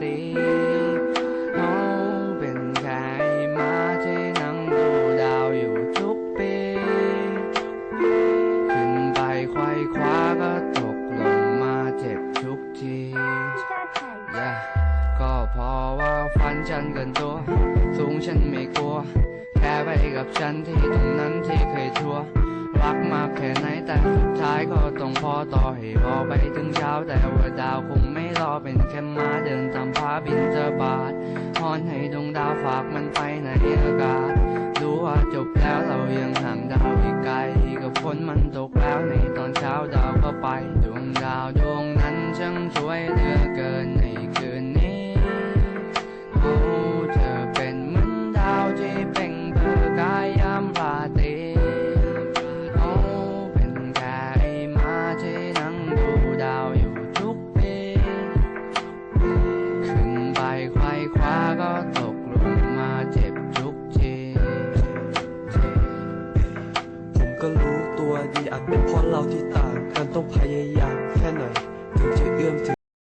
สิเขาเป็นใครมาที่นั่งดูดาวอยู่ทุกปี ขึ้นไปควายคว้าก็ตกลงมาเจ็บทุกที yeah. ก็เพราะว่าฟันฉันเกินตัว สูงฉันไม่กลัว แค่ไปกับฉันที่ตรงนั้นที่เคยทัวรักมากแค่ไหนแต่สุดท้ายก็ต้องพอต่อให้พอไป เช้าแต่ว่าดาวคงไม่รอเป็นแค่ม้าเดินตามพาบินเจอบาทพรให้ดวงดาวฝากมันไปในอากาศรู้ว่าจบแล้วเรายังห่างดาวอีกไกลกับฝนมันตกแล้วในตอนเช้าดาวก็ไป ดวงดาวดวงนั้นช่างสวยเหลือก ก็รู้ตัวดีอาจเป็นเพราะเราที่ต่างกันต้องพยายามแค่ไหน